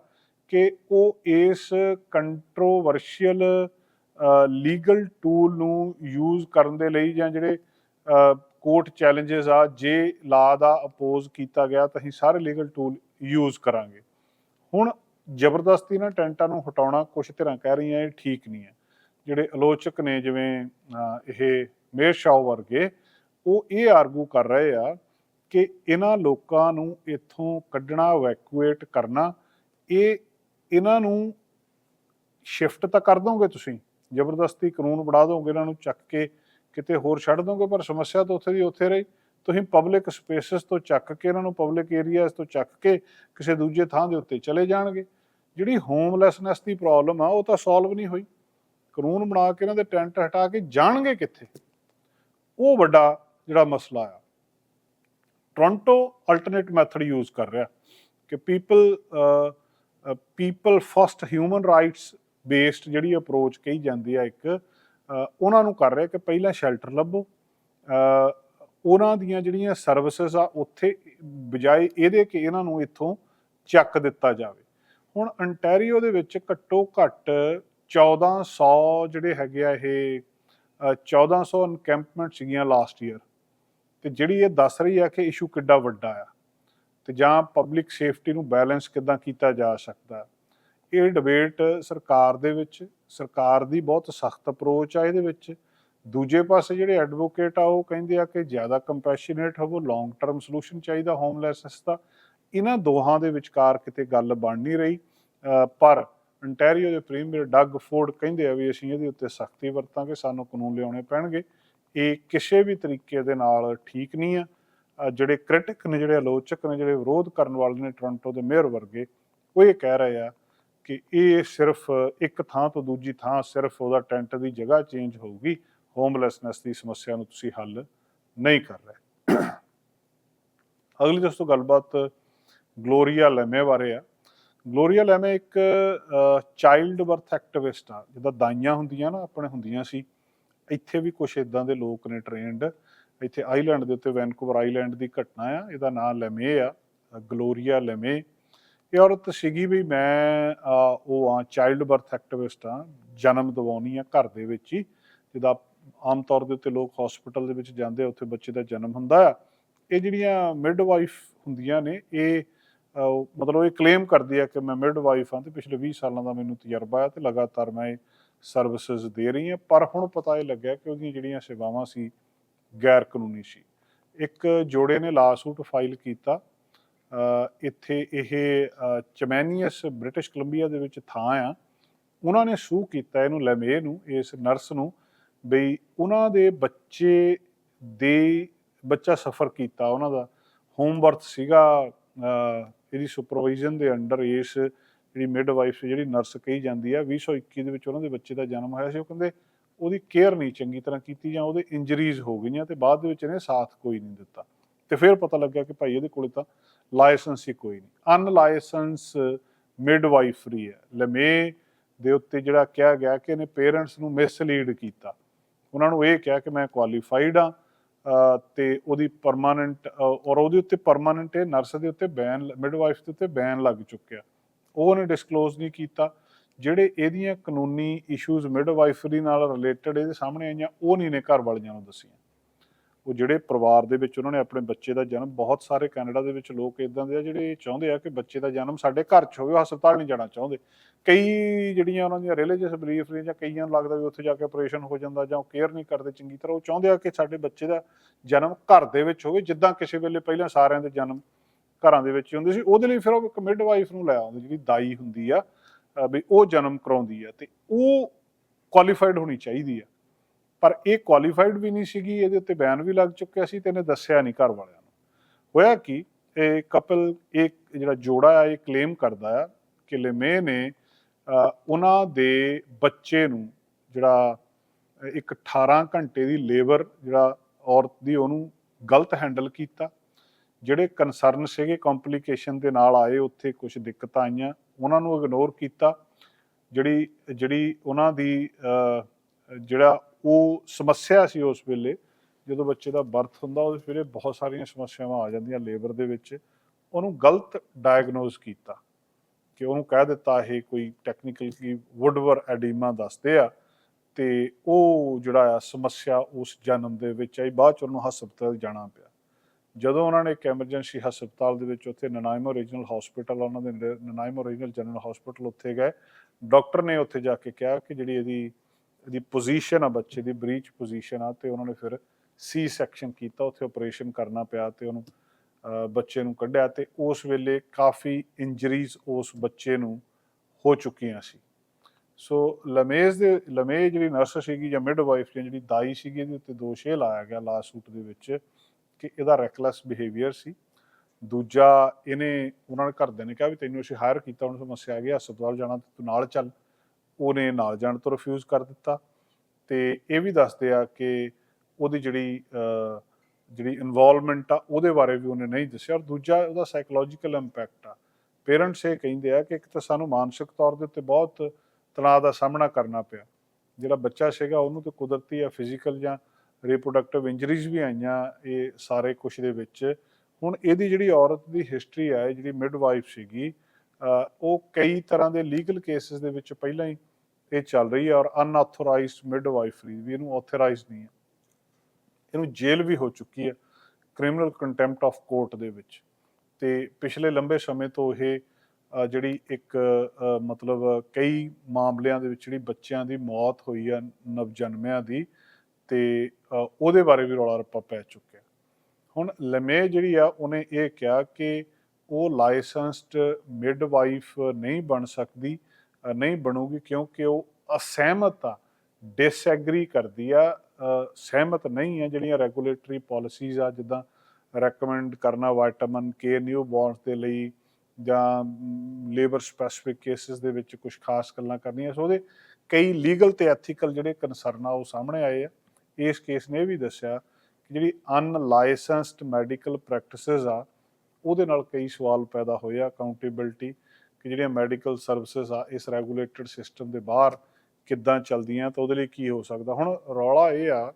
ਕਿ ਉਹ ਇਸ ਕੰਟਰੋਵਰਸ਼ੀਅਲ ਲੀਗਲ ਟੂਲ ਨੂੰ ਯੂਜ਼ ਕਰਨ ਦੇ ਲਈ ਜਾਂ ਜਿਹੜੇ ਕੋਰਟ ਚੈਲੰਜਸ ਆ, ਜੇ ਲਾ ਦਾ ਅਪੋਜ਼ ਕੀਤਾ ਗਿਆ ਤਾਂ ਅਸੀਂ ਸਾਰੇ ਲੀਗਲ ਟੂਲ ਯੂਜ਼ ਕਰਾਂਗੇ। ਹੁਣ ਜ਼ਬਰਦਸਤੀ ਨਾ ਟੈਂਟਾਂ ਨੂੰ ਹਟਾਉਣਾ ਕੁਝ ਧਿਰਾਂ ਕਹਿ ਰਹੀਆਂ ਇਹ ਠੀਕ ਨਹੀਂ ਹੈ। ਜਿਹੜੇ ਆਲੋਚਕ ਨੇ ਜਿਵੇਂ ਅਹ, ਇਹ ਮੇਰ ਸ਼ਾਹ ਵਰਗੇ ਉਹ ਇਹ ਆਰਗੂ ਕਰ ਰਹੇ ਆ ਕਿ ਇਹਨਾਂ ਲੋਕਾਂ ਨੂੰ ਇੱਥੋਂ ਕੱਢਣਾ ਵੈਕੂਏਟ ਕਰਨਾ ਇਹ ਇਹਨਾਂ ਨੂੰ ਸ਼ਿਫਟ ਤਾਂ ਕਰ ਦੋਗੇ ਤੁਸੀਂ ਜ਼ਬਰਦਸਤੀ ਕਾਨੂੰਨ ਬਣਾ ਦੋਗੇ ਇਹਨਾਂ ਨੂੰ ਚੱਕ ਕੇ ਕਿਤੇ ਹੋਰ ਛੱਡ ਦੋਗੇ ਪਰ ਸਮੱਸਿਆ ਤਾਂ ਉੱਥੇ ਦੀ ਉੱਥੇ ਰਹੀ। ਤੁਸੀਂ ਪਬਲਿਕ ਸਪੇਸਸ ਤੋਂ ਚੱਕ ਕੇ ਇਹਨਾਂ ਨੂੰ ਪਬਲਿਕ ਏਰੀਆਜ਼ ਤੋਂ ਚੱਕ ਕੇ ਕਿਸੇ ਦੂਜੇ ਥਾਂ ਦੇ ਉੱਤੇ ਚਲੇ ਜਾਣਗੇ। ਜਿਹੜੀ ਹੋਮਲੈਸਨੈਸ ਦੀ ਪ੍ਰੋਬਲਮ ਆ, ਉਹ ਤਾਂ ਸੋਲਵ ਨਹੀਂ ਹੋਈ। ਕਾਨੂੰਨ ਬਣਾ ਕੇ ਇਹਨਾਂ ਦੇ ਟੈਂਟ ਹਟਾ ਕੇ ਜਾਣਗੇ ਕਿੱਥੇ? ਉਹ ਵੱਡਾ ਜਿਹੜਾ ਮਸਲਾ ਆ। ਟੋਰਾਂਟੋ ਅਲਟਰਨੇਟ ਮੈਥਡ ਯੂਜ਼ ਕਰ ਰਿਹਾ ਕਿ people people first human rights based ਜਿਹੜੀ ਅਪਰੋਚ ਕਹੀ ਜਾਂਦੀ ਆ ਇੱਕ ਉਹਨਾਂ ਨੂੰ ਕਰ ਰਿਹਾ ਕਿ ਪਹਿਲਾਂ ਸ਼ੈਲਟਰ ਲੱਭੋ। ਉਹਨਾਂ ਦੀਆਂ ਜਿਹੜੀਆਂ ਸਰਵਿਸਿਜ਼ ਆ, ਉੱਥੇ ਬਜਾਏ ਇਹਦੇ ਕਿ ਇਹਨਾਂ ਨੂੰ ਇੱਥੋਂ ਚੱਕ ਦਿੱਤਾ ਜਾਵੇ। ਹੁਣ ਅੰਟੈਰੀਓ ਦੇ ਵਿੱਚ ਘੱਟੋ ਘੱਟ 1400 ਜਿਹੜੇ ਹੈਗੇ ਆ ਇਹ ਅ, 1400 ਇਨਕੈਂਪਮੈਂਟ ਸੀਗੀਆਂ ਲਾਸਟ ਈਅਰ ਤੇ ਜਿਹੜੀ ਇਹ ਦੱਸ ਰਹੀ ਆ ਕਿ ਇਸ਼ੂ ਕਿੱਡਾ ਵੱਡਾ ਆ। ਤੇ ਜਾਂ ਪਬਲਿਕ ਸੇਫਟੀ ਨੂੰ ਬੈਲੈਂਸ ਕਿੱਦਾਂ ਕੀਤਾ ਜਾ ਸਕਦਾ। ਇਹ ਡਿਬੇਟ ਸਰਕਾਰ ਦੇ ਵਿੱਚ ਸਰਕਾਰ ਦੀ ਬਹੁਤ ਸਖਤ ਅਪਰੋਚ ਆ ਇਹਦੇ ਵਿੱਚ। ਦੂਜੇ ਪਾਸੇ ਜਿਹੜੇ ਐਡਵੋਕੇਟ ਆ ਉਹ ਕਹਿੰਦੇ ਆ ਕਿ ਜ਼ਿਆਦਾ ਕੰਪੈਸ਼ਨੇਟ ਹੋਵੋ ਲੌਂਗ ਟਰਮ ਸੋਲੂਸ਼ਨ ਚਾਹੀਦਾ ਹੋਮਲੈਸਨੈਸ ਦਾ। ਇਹਨਾਂ ਦੋਹਾਂ ਦੇ ਵਿਚਕਾਰ ਕਿਤੇ ਗੱਲ ਬਣ ਨਹੀਂ ਰਹੀ। ਪਰ ਅੰਟੈਰੀਓ ਦੇ ਪ੍ਰੀਮੀਅਰ ਡੱਗ ਫੋਰਡ ਕਹਿੰਦੇ ਆ ਵੀ ਅਸੀਂ ਇਹਦੇ ਉੱਤੇ ਸਖਤੀ ਵਰਤਾਂਗੇ, ਸਾਨੂੰ ਕਾਨੂੰਨ ਲਿਆਉਣੇ ਪੈਣਗੇ। ਇਹ ਕਿਸੇ ਵੀ ਤਰੀਕੇ ਦੇ ਨਾਲ ਠੀਕ ਨਹੀਂ ਆ। ਜਿਹੜੇ ਕ੍ਰਿਟਿਕ ਨੇ, ਜਿਹੜੇ ਆਲੋਚਕ ਨੇ, ਜਿਹੜੇ ਵਿਰੋਧ ਕਰਨ ਵਾਲੇ ਨੇ ਟੋਰਾਂਟੋ ਦੇ ਮੇਅਰ ਵਰਗੇ, ਉਹ ਇਹ ਕਹਿ ਰਹੇ ਆ ਕਿ ਇਹ ਸਿਰਫ ਇੱਕ ਥਾਂ ਤੋਂ ਦੂਜੀ ਥਾਂ ਸਿਰਫ ਉਹਦਾ ਟੈਂਟ ਦੀ ਜਗ੍ਹਾ ਚੇਂਜ ਹੋਊਗੀ। ਹੋਮਲੈਸਨੈਸ ਦੀ ਸਮੱਸਿਆ ਨੂੰ ਤੁਸੀਂ ਹੱਲ ਨਹੀਂ ਕਰ ਰਹੇ। ਅਗਲੀ ਦੋਸਤੋ, ਗੱਲਬਾਤ ਗਲੋਰੀਆ ਲੈਮੇ ਬਾਰੇ ਆ। ਗਲੋਰੀਆ ਲੈਮੇ ਇੱਕ ਚਾਈਲਡ ਬਰਥ ਐਕਟਿਵਿਸਟ ਆ। ਜਿੱਦਾਂ ਦਾਈਆਂ ਹੁੰਦੀਆਂ ਨਾ, ਆਪਣੇ ਹੁੰਦੀਆਂ ਸੀ। ਇੱਥੇ ਵੀ ਕੁਝ ਇਦਾਂ ਦੇ ਲੋਕ ਨੇ ਟ੍ਰੇਨਡ ਇੱਥੇ ਆਈਲੈਂਡ ਦੇ ਉੱਤੇ ਵੈਨਕੂਵਰ ਆਈਲੈਂਡ ਦੀ ਘਟਨਾ ਆ। ਇਹਦਾ ਨਾਮ ਲੈਮੇ ਆ, ਗਲੋਰੀਆ ਲੈਮੇ। ਇਹ ਔਰਤ ਸੀਗੀ ਵੀ ਮੈਂ ਉਹ ਆ ਚਾਈਲਡ ਬਰਥ ਐਕਟਿਵਿਸਟ ਆ, ਜਨਮ ਦਿਵਾਉਣੀ ਆ ਘਰ ਦੇ ਵਿੱਚ ਹੀ। ਜਿਹਦਾ ਆਮ ਤੌਰ ਦੇ ਉੱਤੇ ਲੋਕ ਹਸਪੀਟਲ ਦੇ ਵਿੱਚ ਜਾਂਦੇ ਆ, ਉੱਥੇ ਬੱਚੇ ਦਾ ਜਨਮ ਹੁੰਦਾ ਆ। ਇਹ ਜਿਹੜੀਆਂ ਮਿਡਵਾਈਫ ਹੁੰਦੀਆਂ ਨੇ, ਇਹ ਮਤਲਬ ਇਹ ਕਲੇਮ ਕਰਦੀ ਹੈ ਕਿ ਮੈਂ ਮਿਡਵਾਈਫ ਹਾਂ ਤੇ ਪਿਛਲੇ 20 ਸਾਲਾਂ ਦਾ ਮੈਨੂੰ ਤਜਰਬਾ ਹੈ ਤੇ ਲਗਾਤਾਰ ਮੈਂ ਇਹ ਸਰਵਿਸਿਜ਼ ਦੇ ਰਹੀ ਹਾਂ। ਪਰ ਹੁਣ ਪਤਾ ਇਹ ਲੱਗਿਆ ਕਿ ਉਹਦੀਆਂ ਜਿਹੜੀਆਂ ਸੇਵਾਵਾਂ ਸੀ ਗੈਰ ਕਾਨੂੰਨੀ ਸੀ। ਇੱਕ ਜੋੜੇ ਨੇ ਲਾਸੂਟ ਫਾਈਲ ਕੀਤਾ। ਇੱਥੇ ਇਹ ਚਮੈਨੀਅਸ ਬ੍ਰਿਟਿਸ਼ ਕੋਲੰਬੀਆ ਦੇ ਵਿੱਚ ਥਾਂ ਆ। ਉਹਨਾਂ ਨੇ ਸੂ ਕੀਤਾ ਇਹਨੂੰ ਲੈਮੇ ਨੂੰ, ਇਸ ਨਰਸ ਨੂੰ, ਬਈ ਉਹਨਾਂ ਦੇ ਬੱਚੇ ਦੇ ਬੱਚਾ ਸਫਰ ਕੀਤਾ। ਉਹਨਾਂ ਦਾ ਹੋਮਵਰਕ ਸੀਗਾ ਇਹਦੀ ਸੁਪਰਵਾਈਜ਼ਨ ਦੇ ਅੰਡਰ ਇਸ ਜਿਹੜੀ ਮਿਡਵਾਈਫ ਜਿਹੜੀ ਨਰਸ ਕਹੀ ਜਾਂਦੀ ਆ 2021 ਦੇ ਵਿੱਚ ਉਹਨਾਂ ਦੇ ਬੱਚੇ ਦਾ ਜਨਮ ਹੋਇਆ ਸੀ, ਉਹ ਕਹਿੰਦੇ ਉਹਦੀ ਕੇਅਰ ਨਹੀਂ ਚੰਗੀ ਤਰ੍ਹਾਂ ਕੀਤੀ ਜਾਂ ਉਹਦੇ ਇੰਜਰੀਜ਼ ਹੋ ਗਈਆਂ ਤੇ ਬਾਅਦ ਦੇ ਵਿੱਚ ਇਹਨੇ ਸਾਥ ਕੋਈ ਨਹੀਂ ਦਿੱਤਾ। ਤੇ ਫਿਰ ਪਤਾ ਲੱਗਿਆ ਕਿ ਭਾਈ ਇਹਦੇ ਕੋਲੇ ਤਾਂ ਲਾਇਸੈਂਸ ਹੀ ਕੋਈ ਨਹੀਂ। ਅਨਲਾਇਸੈਂਸ ਮਿਡਵਾਈਫਰੀ ਹੈ। ਲਮੇ ਦੇ ਉੱਤੇ ਜਿਹੜਾ ਕਿਹਾ ਗਿਆ ਕਿ ਇਹਨੇ ਪੇਰੈਂਟਸ ਨੂੰ ਮਿਸਲੀਡ ਕੀਤਾ। ਉਹਨਾਂ ਨੂੰ ਇਹ ਕਿਹਾ ਕਿ ਮੈਂ ਕੁਆਲੀਫਾਈਡ ਆ ਤੇ ਉਹਦੀ ਪਰਮਾਨੈਂਟ ਔਰ ਉਹਦੇ ਉੱਤੇ ਪਰਮਾਨੈਂਟ ਇਹ ਨਰਸ ਦੇ ਉੱਤੇ ਬੈਨ ਮਿਡਵਾਈਫ ਦੇ ਉੱਤੇ ਬੈਨ ਲੱਗ ਚੁੱਕਿਆ। ਉਹ ਉਹਨੇ ਡਿਸਕਲੋਜ਼ ਨਹੀਂ ਕੀਤਾ। ਜਿਹੜੇ ਇਹਦੀਆਂ ਕਾਨੂੰਨੀ ਇਸ਼ੂਜ਼ ਮਿਡਵਾਈਫਰੀ ਨਾਲ ਰਿਲੇਟਡ ਇਹਦੇ ਸਾਹਮਣੇ ਆਈਆਂ, ਉਹ ਨਹੀਂ ਨੇ ਘਰ ਵਾਲਿਆਂ ਨੂੰ ਦੱਸੀਆਂ। ਉਹ ਜਿਹੜੇ ਪਰਿਵਾਰ ਦੇ ਵਿੱਚ ਉਹਨਾਂ ਨੇ ਆਪਣੇ ਬੱਚੇ ਦਾ ਜਨਮ, ਬਹੁਤ ਸਾਰੇ ਕੈਨੇਡਾ ਦੇ ਵਿੱਚ ਲੋਕ ਇਦਾਂ ਦੇ ਆ ਜਿਹੜੇ ਚਾਹੁੰਦੇ ਆ ਕਿ ਬੱਚੇ ਦਾ ਜਨਮ ਸਾਡੇ ਘਰ 'ਚ ਹੋਵੇ ਹਸਪਤਾਲ ਨਹੀਂ ਜਾਣਾ ਚਾਹੁੰਦੇ। ਕਈ ਜਿਹੜੀਆਂ ਉਹਨਾਂ ਦੀਆਂ ਰਿਲੀਜੀਅਸ ਬਲੀਫ ਨੇ ਜਾਂ ਕਈਆਂ ਨੂੰ ਲੱਗਦਾ ਵੀ ਉੱਥੇ ਜਾ ਕੇ ਆਪਰੇਸ਼ਨ ਹੋ ਜਾਂਦਾ ਜਾਂ ਉਹ ਕੇਅਰ ਨਹੀਂ ਕਰਦੇ ਚੰਗੀ ਤਰ੍ਹਾਂ, ਉਹ ਚਾਹੁੰਦੇ ਆ ਕਿ ਸਾਡੇ ਬੱਚੇ ਦਾ ਜਨਮ ਘਰ ਦੇ ਵਿੱਚ ਹੋਵੇ, ਜਿੱਦਾਂ ਕਿਸੇ ਵੇਲੇ ਪਹਿਲਾਂ ਸਾਰਿਆਂ ਦੇ ਜਨਮ ਘਰਾਂ ਦੇ ਵਿੱਚ ਹੁੰਦੇ ਸੀ, ਉਹਦੇ ਲਈ ਫਿਰ ਉਹ ਇੱਕ ਮਿਡਵਾਈਫ ਨੂੰ ਲੈ ਆਉਂਦੇ, ਜਿਹੜੀ ਦਾਈ ਹੁੰਦੀ ਆ ਵੀ ਉਹ ਜਨਮ ਕਰਾਉਂਦੀ ਆ ਤੇ ਉਹ ਕੁਆਲੀਫਾਈਡ ਹੋਣੀ ਚਾਹੀਦੀ ਆ। ਪਰ ਇਹ ਕੁਆਲੀਫਾਈਡ ਵੀ ਨਹੀਂ ਸੀਗੀ, ਇਹਦੇ ਉੱਤੇ ਬੈਨ ਵੀ ਲੱਗ ਚੁੱਕਿਆ ਸੀ ਤੇ ਇਹਨੇ ਦੱਸਿਆ ਨਹੀਂ ਘਰ ਵਾਲਿਆਂ ਨੂੰ। ਹੋਇਆ ਕਿ, ਇਹ ਕਪਲ ਇੱਕ ਜਿਹੜਾ ਜੋੜਾ ਆ, ਇਹ ਕਲੇਮ ਕਰਦਾ ਆ ਕਿ ਲਿਮੇ ਨੇ ਉਹਨਾਂ ਦੇ ਬੱਚੇ ਨੂੰ ਜਿਹੜਾ ਇੱਕ 18 ਘੰਟੇ ਦੀ ਲੇਬਰ ਜਿਹੜਾ ਔਰਤ ਦੀ ਉਹਨੂੰ ਗਲਤ ਹੈਂਡਲ ਕੀਤਾ, ਜਿਹੜੇ ਕਨਸਰਨ ਸੀਗੇ ਕੰਪਲਿਕੇਸ਼ਨ ਦੇ ਨਾਲ ਆਏ, ਉੱਥੇ ਕੁਝ ਦਿੱਕਤਾਂ ਆਈਆਂ, ਉਹਨਾਂ ਨੂੰ ਇਗਨੋਰ ਕੀਤਾ, ਜਿਹੜੀ ਜਿਹੜੀ ਉਹਨਾਂ ਦੀ ਜਿਹੜਾ ਉਹ ਸਮੱਸਿਆ ਸੀ ਉਸ ਵੇਲੇ, ਜਦੋਂ ਬੱਚੇ ਦਾ ਬਰਥ ਹੁੰਦਾ ਉਸ ਵੇਲੇ ਬਹੁਤ ਸਾਰੀਆਂ ਸਮੱਸਿਆਵਾਂ ਆ ਜਾਂਦੀਆਂ ਲੇਬਰ ਦੇ ਵਿੱਚ। ਉਹਨੂੰ ਗਲਤ ਡਾਇਗਨੋਸ ਕੀਤਾ ਕਿ ਉਹਨੂੰ ਕਹਿ ਦਿੱਤਾ ਇਹ ਕੋਈ ਟੈਕਨੀਕਲੀ ਵੁੱਡਵਰ ਐਡੀਮਾ ਦੱਸਦੇ ਆ ਤੇ ਉਹ ਜਿਹੜਾ ਆ ਸਮੱਸਿਆ ਉਸ ਜਨਮ ਦੇ ਵਿੱਚ ਆਈ, ਬਾਅਦ ਚ ਉਹਨੂੰ ਹਸਪਤਾਲ ਜਾਣਾ ਪਿਆ। ਜਦੋਂ ਉਹਨਾਂ ਨੇ ਇੱਕ ਐਮਰਜੈਂਸੀ ਹਸਪਤਾਲ ਦੇ ਵਿੱਚ ਉੱਥੇ ਨਨਾਇਮੋ ਰੀਜਨਲ ਹਸਪੀਟਲ ਉਹਨਾਂ ਦੇ ਨੇੜੇ ਨਨਾਇਮੋ ਰੀਜਨਲ ਜਨਰਲ ਹਸਪੀਟਲ ਉੱਥੇ ਗਏ। ਡਾਕਟਰ ਨੇ ਉੱਥੇ ਜਾ ਕੇ ਕਿਹਾ ਕਿ ਜਿਹੜੀ ਇਹਦੀ ਇਹਦੀ ਪੋਜੀਸ਼ਨ ਆ, ਬੱਚੇ ਦੀ ਬ੍ਰੀਚ ਪੋਜੀਸ਼ਨ ਆ, ਤੇ ਉਹਨਾਂ ਨੇ ਫਿਰ ਸੀ ਸੈਕਸ਼ਨ ਕੀਤਾ, ਉੱਥੇ ਆਪਰੇਸ਼ਨ ਕਰਨਾ ਪਿਆ ਤੇ ਉਹਨੂੰ ਬੱਚੇ ਨੂੰ ਕੱਢਿਆ ਤੇ ਉਸ ਵੇਲੇ ਕਾਫੀ ਇੰਜਰੀਜ਼ ਉਸ ਬੱਚੇ ਨੂੰ ਹੋ ਚੁੱਕੀਆਂ ਸੀ। ਸੋ ਲਮੇਜ਼ ਦੇ ਲਮੇ ਜਿਹੜੀ ਨਰਸ ਸੀਗੀ ਜਾਂ ਮਿਡਵਾਈਫ ਜਿਹੜੀ ਦਾਈ ਸੀਗੀ, ਇਹਦੇ ਉੱਤੇ ਦੋਸ਼ ਇਹ ਲਾਇਆ ਗਿਆ ਲਾਸੂਟ ਦੇ ਵਿੱਚ ਕਿ ਇਹਦਾ ਰੈਕਲੈਸ ਬਿਹੇਵੀਅਰ ਸੀ। ਦੂਜਾ, ਇਹਨੇ, ਉਹਨਾਂ ਦੇ ਘਰਦਿਆਂ ਨੇ ਕਿਹਾ ਵੀ ਤੈਨੂੰ ਅਸੀਂ ਹਾਇਰ ਕੀਤਾ ਹੁਣ ਸਮੱਸਿਆ ਆ ਗਈ, ਹਸਪਤਾਲ ਜਾਣਾ, ਤੂੰ ਨਾਲ ਚੱਲ। ਉਹਨੇ ਨਾਲ ਜਾਣ ਤੋਂ ਰਿਫਿਊਜ਼ ਕਰ ਦਿੱਤਾ। ਤੇ ਇਹ ਵੀ ਦੱਸਦੇ ਆ ਕਿ ਉਹਦੀ ਜਿਹੜੀ ਜਿਹੜੀ ਇਨਵੋਲਵਮੈਂਟ ਆ, ਉਹਦੇ ਬਾਰੇ ਵੀ ਉਹਨੇ ਨਹੀਂ ਦੱਸਿਆ। ਔਰ ਦੂਜਾ ਉਹਦਾ ਸਾਈਕੋਲੋਜੀਕਲ ਇੰਪੈਕਟ ਆ। ਪੇਰੈਂਟਸ ਇਹ ਕਹਿੰਦੇ ਆ ਕਿ ਇੱਕ ਤਾਂ ਸਾਨੂੰ ਮਾਨਸਿਕ ਤੌਰ ਦੇ ਉੱਤੇ ਬਹੁਤ ਤਣਾਅ ਦਾ ਸਾਹਮਣਾ ਕਰਨਾ ਪਿਆ। ਜਿਹੜਾ ਬੱਚਾ ਸੀਗਾ, ਉਹਨੂੰ ਤੇ ਕੁਦਰਤੀ ਆ ਫਿਜ਼ੀਕਲ ਜਾਂ ਰਿਪਰੋਡਕਟਿਵ ਇੰਜਰੀਜ਼ ਵੀ ਆਈਆਂ ਇਹ ਸਾਰੇ ਕੁਝ ਦੇ ਵਿੱਚ। ਹੁਣ ਇਹਦੀ ਜਿਹੜੀ ਔਰਤ ਦੀ ਹਿਸਟਰੀ ਆ ਜਿਹੜੀ ਮਿਡਵਾਈਫ ਸੀਗੀ ਉਹ ਕਈ ਤਰ੍ਹਾਂ ਦੇ ਲੀਗਲ ਕੇਸਿਸ ਦੇ ਵਿੱਚ ਪਹਿਲਾਂ ਹੀ ਇਹ ਚੱਲ ਰਹੀ ਹੈ ਔਰ ਅਨਆਥੋਰਾਈਜ਼ਡ ਮਿਡਵਾਈਫਰੀ ਵੀ ਇਹਨੂੰ ਆਥੋਰਾਈਜ਼ਡ ਨਹੀਂ ਹੈ। ਇਹਨੂੰ ਜੇਲ੍ਹ ਵੀ ਹੋ ਚੁੱਕੀ ਹੈ ਕ੍ਰਿਮੀਨਲ ਕੰਟੈਂਪਟ ਆਫ ਕੋਰਟ ਦੇ ਵਿੱਚ। ਤੇ ਪਿਛਲੇ ਲੰਬੇ ਸਮੇਂ ਤੋਂ ਇਹ ਜਿਹੜੀ ਇੱਕ ਮਤਲਬ ਕਈ ਮਾਮਲਿਆਂ ਦੇ ਵਿੱਚ ਜਿਹੜੀ ਬੱਚਿਆਂ ਦੀ ਮੌਤ ਹੋਈ ਆ, ਨਵਜਨਮਿਆਂ ਦੀ, ਤੇ ਉਹਦੇ ਬਾਰੇ ਵੀ ਰੌਲਾ ਰੱਪਾ ਪੈ ਚੁੱਕਿਆ। ਹੁਣ ਲਮੇ ਜਿਹੜੀ ਆ, ਉਹਨੇ ਇਹ ਕਿਹਾ ਕਿ ਉਹ ਲਾਇਸੈਂਸਡ ਮਿਡਵਾਈਫ ਨਹੀਂ ਬਣ ਸਕਦੀ। ਨਹੀਂ ਬਣੂਗੀ ਕਿਉਂਕਿ ਉਹ ਅਸਹਿਮਤ ਆ ਡਿਸਐਗਰੀ ਕਰਦੀ ਆ ਸਹਿਮਤ ਨਹੀਂ ਹੈ ਜਿਹੜੀਆਂ ਰੈਗੂਲੇਟਰੀ ਪਾਲਿਸੀਜ਼ ਆ, ਜਿੱਦਾਂ ਰეკਮੈਂਡ ਕਰਨਾ ਵਿਟਾਮਿਨ ਕੇ ਨਿਊ ਬੋਰਨਸ ਦੇ ਲਈ ਜਾਂ ਲੇਬਰ ਸਪੈਸਿਫਿਕ ਕੇਸਿਸ ਦੇ ਵਿੱਚ ਕੁਝ ਖਾਸ ਗੱਲਾਂ ਕਰਨੀਆਂ। ਸੋ ਉਹਦੇ ਕਈ ਲੀਗਲ ਤੇ ਐਥੀਕਲ ਜਿਹੜੇ ਕਨਸਰਨ ਆ, ਉਹ ਸਾਹਮਣੇ ਆਏ ਆ। ਇਸ ਕੇਸ ਨੇ ਇਹ ਵੀ ਦੱਸਿਆ ਕਿ ਜਿਹੜੀ ਅਨਲਾਇਸੈਂਸਡ ਮੈਡੀਕਲ ਪ੍ਰੈਕਟਿਸਿਸ ਆ, ਉਹਦੇ ਨਾਲ ਕਈ ਸਵਾਲ ਪੈਦਾ ਹੋਏ ਆ ਅਕਾਊਂਟੇਬਿਲਟੀ ਕਿ ਜਿਹੜੀਆਂ ਮੈਡੀਕਲ ਸਰਵਿਸਿਜ਼ ਆ, ਇਸ ਰੈਗੂਲੇਟਡ ਸਿਸਟਮ ਦੇ ਬਾਹਰ ਕਿੱਦਾਂ ਚੱਲਦੀਆਂ ਤਾਂ ਉਹਦੇ ਲਈ ਕੀ ਹੋ ਸਕਦਾ। ਹੁਣ ਰੌਲਾ ਇਹ ਆ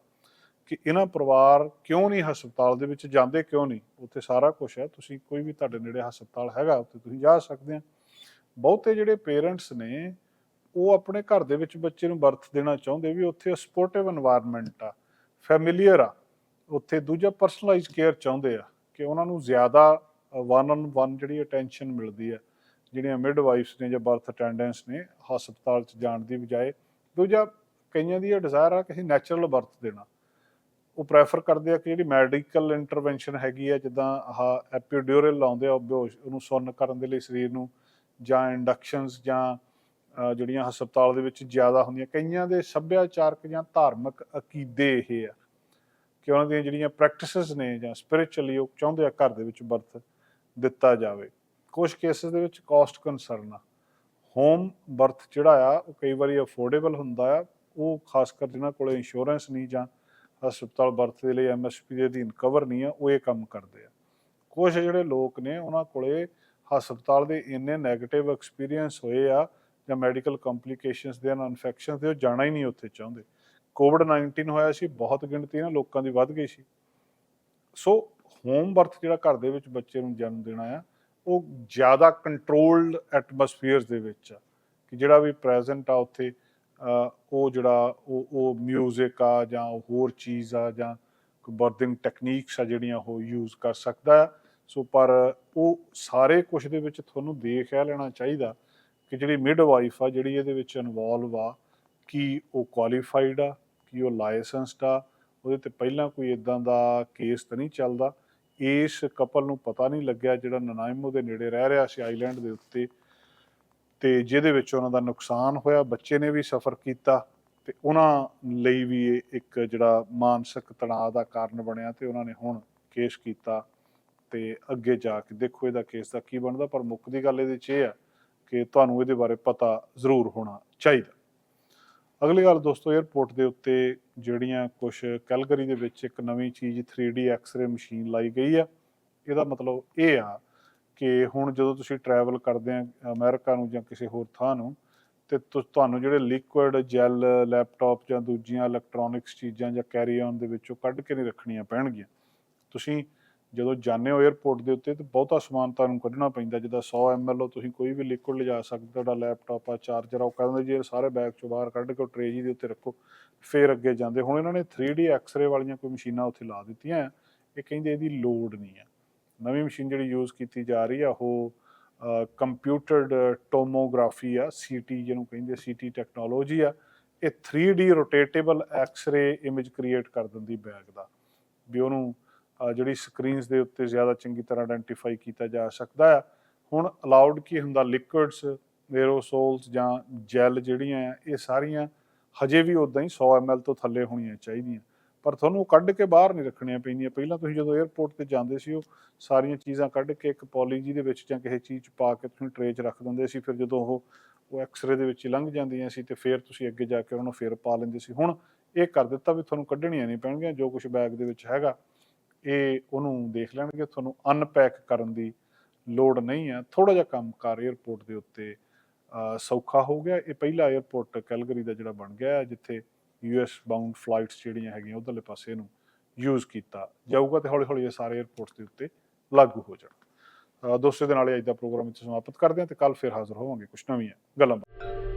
ਕਿ ਇਹਨਾਂ ਪਰਿਵਾਰ ਕਿਉਂ ਨਹੀਂ ਹਸਪਤਾਲ ਦੇ ਵਿੱਚ ਜਾਂਦੇ, ਕਿਉਂ ਨਹੀਂ? ਉੱਥੇ ਸਾਰਾ ਕੁਝ ਹੈ। ਤੁਸੀਂ ਕੋਈ ਵੀ ਤੁਹਾਡੇ ਨੇੜੇ ਹਸਪਤਾਲ ਹੈਗਾ, ਉੱਥੇ ਤੁਸੀਂ ਜਾ ਸਕਦੇ ਆ। ਬਹੁਤੇ ਜਿਹੜੇ ਪੇਰੈਂਟਸ ਨੇ, ਉਹ ਆਪਣੇ ਘਰ ਦੇ ਵਿੱਚ ਬੱਚੇ ਨੂੰ ਬਰਥ ਦੇਣਾ ਚਾਹੁੰਦੇ ਵੀ ਉੱਥੇ ਸਪੋਰਟਿਵ এনवायरमेंट ਆ ਫੈਮਿਲੀਅਰ ਆ। ਉੱਥੇ ਦੂਜਾ ਪਰਸਨਲਾਈਜ਼ ਕੇਅਰ ਚਾਹੁੰਦੇ ਆ ਕਿ ਉਹਨਾਂ ਨੂੰ ਜ਼ਿਆਦਾ ਵਨ ਔਨ ਵਨ ਜਿਹੜੀ ਅਟੈਂਸ਼ਨ ਮਿਲਦੀ ਹੈ ਜਿਹੜੀਆਂ ਮਿਡਵਾਈਫਸ ਨੇ ਜਾਂ ਬਰਥ ਅਟੈਂਡੈਂਟਸ ਨੇ ਹਸਪਤਾਲ 'ਚ ਜਾਣ ਦੀ ਬਜਾਏ, ਦੂਜਾ ਕਈਆਂ ਦੀ ਇਹ ਡਿਜ਼ਾਇਰ ਆ ਕਿ ਅਸੀਂ ਨੈਚੁਰਲ ਬਰਥ ਦੇਣਾ। ਉਹ ਪ੍ਰੈਫਰ ਕਰਦੇ ਆ ਕਿ ਜਿਹੜੀ ਮੈਡੀਕਲ ਇੰਟਰਵੈਂਸ਼ਨ ਹੈਗੀ ਆ, ਜਿੱਦਾਂ ਆਹ ਐਪੀਡਿਊਰਲ ਲਾਉਂਦੇ ਆ, ਉਹ ਬੇਹੋਸ਼, ਉਹਨੂੰ ਸੁੰਨ ਕਰਨ ਦੇ ਲਈ ਸਰੀਰ ਨੂੰ, ਜਾਂ ਇੰਡਕਸ਼ਨਸ ਜਾਂ ਜਿਹੜੀਆਂ ਹਸਪਤਾਲ ਦੇ ਵਿੱਚ ਜ਼ਿਆਦਾ ਹੁੰਦੀਆਂ, ਕਈਆਂ ਦੇ ਸੱਭਿਆਚਾਰਕ ਜਾਂ ਧਾਰਮਿਕ ਅਕੀਦੇ ਇਹ ਆ ਕਿ ਉਹਨਾਂ ਦੀਆਂ ਜਿਹੜੀਆਂ ਪ੍ਰੈਕਟਿਸਿਸ ਨੇ ਜਾਂ ਸਪਿਰਚੁਅਲੀ ਉਹ ਚਾਹੁੰਦੇ ਆ ਘਰ ਦੇ ਵਿੱਚ ਬਰਥ ਦਿੱਤਾ ਜਾਵੇ। ਕੁਝ ਕੇਸਿਸ ਦੇ ਵਿੱਚ ਕਾਸਟ ਕੰਸਰਨ ਆ। ਹੋਮ ਬਰਥ ਜਿਹੜਾ ਆ, ਉਹ ਕਈ ਵਾਰੀ ਅਫੋਰਡੇਬਲ ਹੁੰਦਾ ਆ। ਉਹ ਖਾਸ ਕਰ ਜਿਨ੍ਹਾਂ ਕੋਲੇ ਇੰਸ਼ੋਰੈਂਸ ਨਹੀਂ ਜਾਂ ਹਸਪਤਾਲ ਬਰਥ ਦੇ ਲਈ ਐਮਐਸਪੀ ਦੇ ਅਧੀਨ ਕਵਰ ਨਹੀਂ ਆ, ਉਹ ਇਹ ਕੰਮ ਕਰਦੇ ਆ। ਕੁਝ ਜਿਹੜੇ ਲੋਕ ਨੇ, ਉਹਨਾਂ ਕੋਲੇ ਹਸਪਤਾਲ ਦੇ ਇੰਨੇ 네ਗੇਟਿਵ ਐਕਸਪੀਰੀਅੰਸ ਹੋਏ ਆ ਜਾਂ ਮੈਡੀਕਲ ਕੰਪਲਿਕੇਸ਼ਨਸ ਦੇ ਨਾਲ ਇਨਫੈਕਸ਼ਨ ਦੇ, ਉਹ ਜਾਣਾ ਹੀ ਨਹੀਂ ਉੱਥੇ ਚਾਹੁੰਦੇ। ਕੋਵਿਡ 19 ਹੋਇਆ ਸੀ, ਬਹੁਤ ਗਿਣਤੀ ਨਾ ਲੋਕਾਂ ਦੀ ਵੱਧ ਗਈ ਸੀ। ਸੋ ਹੋਮ ਬਰਥ ਜਿਹੜਾ ਘਰ ਦੇ ਵਿੱਚ ਬੱਚੇ ਨੂੰ ਜਨਮ ਦੇਣਾ ਆ ਉਹ ਜ਼ਿਆਦਾ ਕੰਟਰੋਲਡ ਐਟਮੋਸਫੀਅਰਸ ਦੇ ਵਿੱਚ ਆ, ਕਿ ਜਿਹੜਾ ਵੀ ਪ੍ਰੈਜ਼ੈਂਟ ਆ ਉੱਥੇ ਉਹ ਜਿਹੜਾ ਉਹ ਉਹ 뮤직 ਆ ਜਾਂ ਹੋਰ ਚੀਜ਼ ਆ ਜਾਂ ਕੋਈ ਬਰਦਿੰਗ ਟੈਕਨੀਕਸ ਆ ਜਿਹੜੀਆਂ ਉਹ ਯੂਜ਼ ਕਰ ਸਕਦਾ ਆ। ਸੋ ਪਰ ਉਹ ਸਾਰੇ ਕੁਝ ਦੇ ਵਿੱਚ ਤੁਹਾਨੂੰ ਦੇਖ ਇਹ ਲੈਣਾ ਚਾਹੀਦਾ ਕਿ ਜਿਹੜੀ ਮਿਡ ਵਾਈਫ ਆ, ਜਿਹੜੀ ਇਹਦੇ ਵਿੱਚ ਇਨਵੋਲਵ ਆ, ਕੀ ਉਹ ਕੁਆਲੀਫਾਈਡ ਆ, ਕੀ ਉਹ ਲਾਇਸੈਂਸਡ ਆ, ਉਹਦੇ ਤੇ ਪਹਿਲਾਂ ਕੋਈ ਇਦਾਂ ਦਾ ਕੇਸ ਤਾਂ ਨਹੀਂ ਚੱਲਦਾ। ਇਸ ਕਪਲ ਨੂੰ ਪਤਾ ਨਹੀਂ ਲੱਗਿਆ ਜਿਹੜਾ ਨਨਾਇਮੋ ਦੇ ਨੇੜੇ ਰਹਿ ਰਿਹਾ ਸੀ ਆਈਲੈਂਡ ਦੇ ਉੱਤੇ। ਤੇ ਜਿਹਦੇ ਵਿੱਚ ਉਹਨਾਂ ਦਾ ਨੁਕਸਾਨ ਹੋਇਆ, ਬੱਚੇ ਨੇ ਵੀ ਸਫਰ ਕੀਤਾ ਤੇ ਉਹਨਾਂ ਲਈ ਵੀ ਇਹ ਇੱਕ ਜਿਹੜਾ ਮਾਨਸਿਕ ਤਣਾਅ ਦਾ ਕਾਰਨ ਬਣਿਆ ਤੇ ਉਹਨਾਂ ਨੇ ਹੁਣ ਕੇਸ ਕੀਤਾ ਤੇ ਅੱਗੇ ਜਾ ਕੇ ਦੇਖੋ ਇਹਦਾ ਕੇਸ ਦਾ ਕੀ ਬਣਦਾ, ਪਰ ਮੁੱਖ ਦੀ ਗੱਲ ਇਹਦੇ 'ਚ ਇਹ ਆ ਕਿ ਤੁਹਾਨੂੰ ਇਹਦੇ ਬਾਰੇ ਪਤਾ ਜ਼ਰੂਰ ਹੋਣਾ ਚਾਹੀਦਾ। ਅਗਲੀ ਗੱਲ ਦੋਸਤੋ 에ਅਰਪੋਰਟ ਦੇ ਉੱਤੇ ਜਿਹੜੀਆਂ ਕੁਝ ਕੈਲਗਰੀ ਦੇ ਵਿੱਚ ਇੱਕ ਨਵੀਂ ਚੀਜ਼ 3D ਐਕਸ-ਰੇ ਮਸ਼ੀਨ ਲਾਈ ਗਈ ਆ, ਇਹਦਾ ਮਤਲਬ ਇਹ ਆ ਕਿ ਹੁਣ ਜਦੋਂ ਤੁਸੀਂ ਟਰੈਵਲ ਕਰਦੇ ਆ ਅਮਰੀਕਾ ਨੂੰ ਜਾਂ ਕਿਸੇ ਹੋਰ ਥਾਂ ਨੂੰ, ਤੇ ਤੁਹਾਨੂੰ ਜਿਹੜੇ ਲਿਕੁਇਡ ਜੈਲ ਲੈਪਟਾਪ ਜਾਂ ਦੂਜੀਆਂ ਇਲੈਕਟ੍ਰੋਨਿਕਸ ਚੀਜ਼ਾਂ ਜਾਂ ਕੈਰੀ ਔਨ ਦੇ ਵਿੱਚੋਂ ਕੱਢ ਕੇ ਨਹੀਂ ਰੱਖਣੀਆਂ ਪੈਣਗੀਆਂ। ਤੁਸੀਂ ਜਦੋਂ ਜਾਂਦੇ ਹੋ 에ਅਰਪੋਰਟ ਦੇ ਉੱਤੇ ਤੇ ਬਹੁਤਾ ਸਮਾਨ ਤੁਹਾਨੂੰ ਕੱਢਣਾ ਪੈਂਦਾ, ਜਿੱਦਾਂ 100 ml ਤੁਸੀਂ ਕੋਈ ਵੀ ਲਿਕੁਇਡ ਲਿਜਾ ਸਕਦੇ ਤੁਹਾਡਾ ਲੈਪਟਾਪ ਆ ਚਾਰਜਰ ਆ, ਉਹ ਕਹਿੰਦੇ ਜੇ ਸਾਰੇ ਬੈਗ ਚੋਂ ਬਾਹਰ ਕੱਢ ਕੇ ਟ੍ਰੇ ਜੀ ਦੇ ਉੱਤੇ ਰੱਖੋ, ਫੇਰ ਅੱਗੇ ਜਾਂਦੇ ਹੁਣ ਇਹਨਾਂ ਨੇ 3D ਐਕਸ-ਰੇ ਵਾਲੀਆਂ ਕੋਈ ਮਸ਼ੀਨਾਂ ਉੱਥੇ ਲਾ ਦਿੱਤੀਆਂ ਇਹ ਕਹਿੰਦੇ ਇਹਦੀ ਲੋਡ ਨਹੀਂ ਆ। ਨਵੀਂ ਮਸ਼ੀਨ ਜਿਹੜੀ ਯੂਜ਼ ਕੀਤੀ ਜਾ ਰਹੀ ਆ, ਉਹ ਕੰਪਿਊਟਰਡ ਟੋਮੋਗ੍ਰਾਫੀ ਆ ਸੀਟੀ ਜਿਹਨੂੰ ਕਹਿੰਦੇ ਸੀਟੀ ਟੈਕਨੋਲੋਜੀ ਆ, ਇਹ 3D ਰੋਟੇਟੇਬਲ ਐਕਸ-ਰੇ ਇਮੇਜ ਕ੍ਰੀਏਟ ਕਰ ਦਿੰਦੀ ਬੈਗ ਦਾ, ਵੀ ਉਹਨੂੰ ਜਿਹੜੀ ਸਕਰੀਨਸ ਦੇ ਉੱਤੇ ਜ਼ਿਆਦਾ ਚੰਗੀ ਤਰ੍ਹਾਂ ਆਇਡੈਂਟੀਫਾਈ ਕੀਤਾ ਜਾ ਸਕਦਾ ਆ। ਹੁਣ ਅਲਾਉਡ ਕੀ ਹੁੰਦਾ? ਲਿਕਵਿਡਸ 에ਅਰੋਸੋਲਸ ਜਾਂ ਜੈਲ ਜਿਹੜੀਆਂ ਆ, ਇਹ ਸਾਰੀਆਂ ਹਜੇ ਵੀ ਉਦਾਂ ਹੀ 100 ml ਤੋਂ ਥੱਲੇ ਹੋਣੀਆਂ ਚਾਹੀਦੀਆਂ। ਪਰ ਤੁਹਾਨੂੰ ਕੱਢ ਕੇ ਬਾਹਰ ਨਹੀਂ ਰੱਖਣੀਆਂ ਪੈਂਦੀਆਂ। ਪਹਿਲਾਂ ਤੁਸੀਂ ਜਦੋਂ 에ਅਰਪੋਰਟ ਤੇ ਜਾਂਦੇ ਸੀ, ਉਹ ਸਾਰੀਆਂ ਚੀਜ਼ਾਂ ਕੱਢ ਕੇ ਇੱਕ ਪੋਲੀਜੀ ਦੇ ਵਿੱਚ ਜਾਂ ਕਿਸੇ ਚੀਜ਼ 'ਚ ਪਾ ਕੇ ਤੁਸੀਂ ਟਰੇ 'ਚ ਰੱਖ ਦਿੰਦੇ ਸੀ। ਫਿਰ ਜਦੋਂ ਉਹ ਉਹ ਐਕਸ-ਰੇ ਦੇ ਵਿੱਚ ਲੰਘ ਜਾਂਦੀਆਂ ਸੀ ਤੇ ਫਿਰ ਤੁਸੀਂ ਅੱਗੇ ਜਾ ਕੇ ਉਹਨਾਂ ਨੂੰ ਫਿਰ ਪਾ ਲੈਂਦੇ ਸੀ। ਹੁਣ ਇਹ ਕਰ ਦਿੱਤਾ ਵੀ ਤੁਹਾਨੂੰ ਕੱਢਣੀਆਂ ਨਹੀਂ ਪੈਣਗੀਆਂ, ਜੋ ਕੁਝ ਬੈਗ ਦੇ ਵਿੱਚ ਹੈਗਾ। ਇਹ ਉਹਨੂੰ ਦੇਖ ਲੈਣਗੇ, ਤੁਹਾਨੂੰ ਅਨਪੈਕ ਕਰਨ ਦੀ ਲੋੜ ਨਹੀਂ ਹੈ। ਥੋੜਾ ਜਿਹਾ ਕੰਮ ਕੰਮਕਾਰ 에어ਪੋਰਟ ਦੇ ਉੱਤੇ। ਸੌਖਾ ਹੋ ਗਿਆ। ਇਹ ਪਹਿਲਾ 에어ਪੋਰਟ ਕੈਲਗਰੀ ਦਾ ਜਿਹੜਾ ਬਣ ਗਿਆ ਜਿੱਥੇ ਯੂਐਸ ਬਾਉਂਡ ਫਲਾਈਟਸ ਜਿਹੜੀਆਂ ਹੈਗੀਆਂ ਉਧਰਲੇ ਪਾਸੇ ਇਹਨੂੰ ਯੂਜ਼ ਕੀਤਾ ਜਾਊਗਾ ਤੇ ਹੌਲੀ ਹੌਲੀ ਇਹ ਸਾਰੇ 에어ਪੋਰਟਸ ਦੇ ਉੱਤੇ ਲਾਗੂ ਹੋ ਜਾਣ। ਦੋਸਤੋ ਦੇ ਨਾਲ ਅੱਜ ਦਾ ਪ੍ਰੋਗਰਾਮ ਇੱਥੇ ਸਮਾਪਤ ਕਰਦੇ ਹਾਂ ਤੇ ਕੱਲ ਫਿਰ ਹਾਜ਼ਰ ਹੋਵਾਂਗੇ। ਕੁਛ ਨਵੀਆਂ ਗੱਲਾਂ ਬਾਤਾਂ।